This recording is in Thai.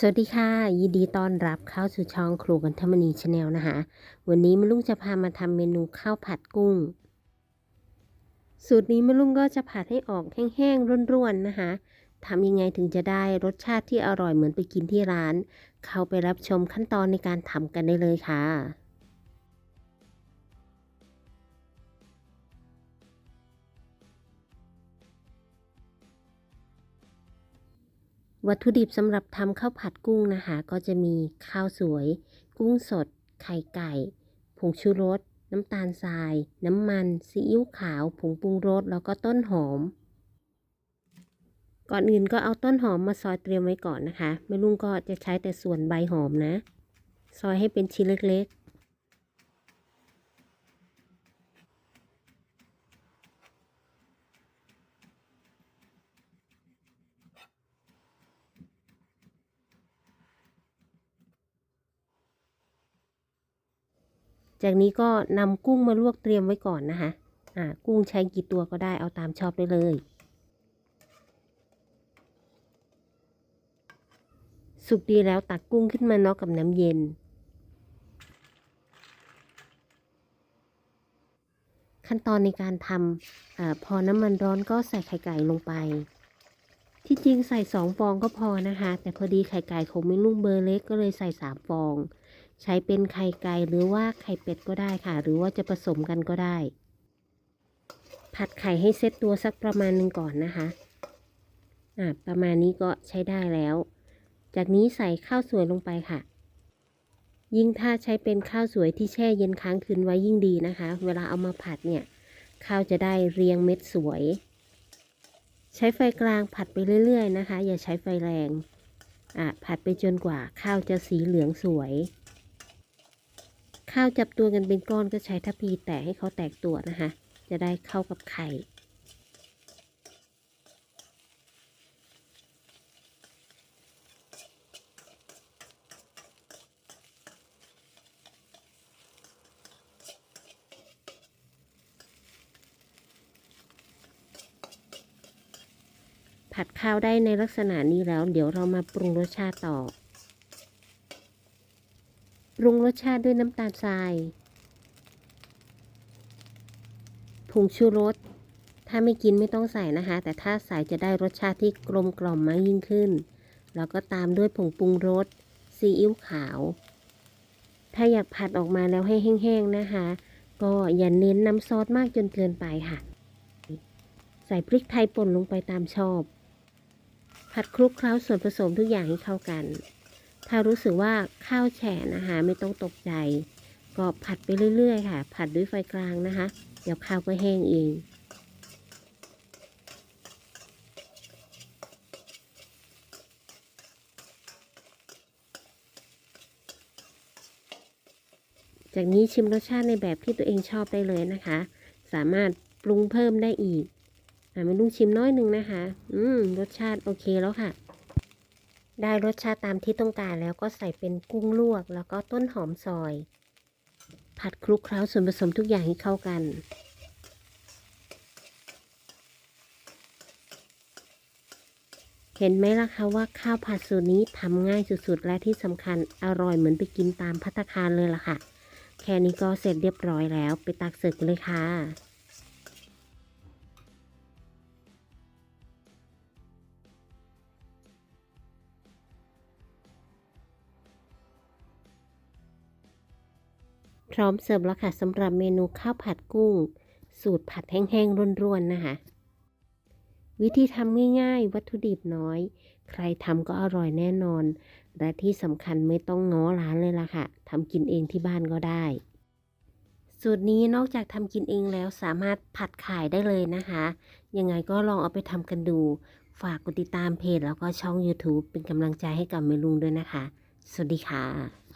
สวัสดีค่ะ ยินดีต้อนรับเข้าสู่ช่องครูกันธรรมนีชาแนลนะคะ วันนี้มะลุงจะพามาทำเมนูข้าวผัดกุ้ง สูตรนี้มะลุงก็จะผัดให้ออกแห้งๆร่วนๆนะคะทำยังไงถึงจะได้รสชาติที่อร่อยเหมือนไปกินที่ร้าน เข้าไปรับชมขั้นตอนในการทำกันได้เลยค่ะ วัตถุดิบสำหรับทำข้าวผัดกุ้งนะคะ ก็จะมีข้าวสวย กุ้งสด ไข่ไก่ ผงชูรส น้ำตาลทราย น้ำมัน ซีอิ๊วขาว ผงปรุงรส แล้วก็ต้นหอม ก่อนอื่นก็เอาต้นหอมมาซอยเตรียมไว้ก่อนนะคะ แม่ลุงก็จะใช้แต่ส่วนใบหอมนะ ซอยให้เป็นชิ้นเล็กๆ จากนี้ก็นำกุ้งมาลวกเตรียมไว้ก่อนนะคะอ่ากุ้งใช้กี่ตัวก็ได้เอาตามชอบได้เลย สุกดีแล้วตักกุ้งขึ้นมาเนาะกับน้ำเย็น ขั้นตอนในการทำอาพอน้ำมันร้อนก็ใส่ไข่ไก่ลงไป ที่จริงใส่สองฟองก็พอนะคะ แต่พอดีไข่ไก่ของไม่ลูกเบอร์เล็กก็เลยใส่สามฟอง ใช้เป็นไข่ไก่หรือว่าไข่เป็ดก็ได้ค่ะ หรือว่าจะผสมกันก็ได้ ผัดไข่ให้เซตตัวสักประมาณหนึ่งก่อนนะคะอ่าประมาณนี้ก็ใช้ได้แล้ว จากนี้ใส่ข้าวสวยลงไปค่ะ ยิ่งถ้าใช้เป็นข้าวสวยที่แช่เย็นค้างคืนไว้ยิ่งดีนะคะ เวลาเอามาผัดเนี่ยข้าวจะได้เรียงเม็ดสวย ใช้ไฟกลางผัดไปเรื่อย ๆ นะคะ อย่าใช้ไฟแรงอะผัดไปจนกว่าข้าวจะสีเหลืองสวย ข้าวจับตัวกันเป็นก้อนก็ใช้ทัพพีแตะให้เขาแตกตัวนะคะ จะได้เข้ากับไข่ผัดข้าวได้ในลักษณะนี้แล้ว เดี๋ยวเรามาปรุงรสชาติต่อ ปรุงรสชาติด้วยน้ำตาลทราย ผงชูรส ถ้าไม่กินไม่ต้องใส่นะคะ แต่ถ้าใส่จะได้รสชาติที่กลมกล่อมมากยิ่งขึ้น แล้วก็ตามด้วยผงปรุงรส ซีอิ๊วขาว ถ้าอยากผัดออกมาแล้วให้แห้งๆนะคะ ก็อย่าเน้นน้ำซอสมากจนเกินไปค่ะ ใส่พริกไทยป่นลงไปตามชอบ ผัดคลุกเคล้าส่วนผสมทุกอย่างให้เข้ากัน ถ้ารู้สึกว่าข้าวแฉะนะคะ ไม่ต้องตกใจ ก็ผัดไปเรื่อยๆค่ะ ผัดด้วยไฟกลางนะคะ เดี๋ยวข้าวก็แห้งเองจากนี้ชิมรสชาติในแบบที่ตัวเองชอบได้เลยนะคะ สามารถปรุงเพิ่มได้อีกอ่าไม่ลุงชิมน้อยหนึ่งนะคะ อืม รสชาติโอเคแล้วค่ะ ได้รสชาติตามที่ต้องการแล้วก็ใส่เป็นกุ้งลวก แล้วก็ต้นหอมซอย ผัดคลุกเคล้าส่วนผสมทุกอย่างให้เข้ากัน เห็นไหมล่ะคะว่าข้าวผัดสูตรนี้ทำง่ายสุดๆ และที่สำคัญอร่อยเหมือนไปกินตามพัตคารเลยล่ะค่ะ แค่นี้ก็เสร็จเรียบร้อยแล้ว ไปตักเสิร์ฟเลยค่ะ ร้อมเสิร์ฟแล้วค่ะสำหรับเมนูข้าวผัดกุ้ง สูตรผัดแห้งๆร่วนๆนะคะวิธีทำง่ายๆ วัตถุดิบน้อย ใครทำก็อร่อยแน่นอน และที่สำคัญไม่ต้องง้อร้านเลยล่ะค่ะทำกินเองที่บ้านก็ได้ สูตรนี้นอกจากทำกินเองแล้วสามารถผัดขายได้เลยนะคะ ยังไงก็ลองเอาไปทำกันดู ฝากกดติดตามเพจแล้วก็ช่อง YouTube เป็นกำลังใจให้กับเมลุงด้วยนะคะ สวัสดีค่ะ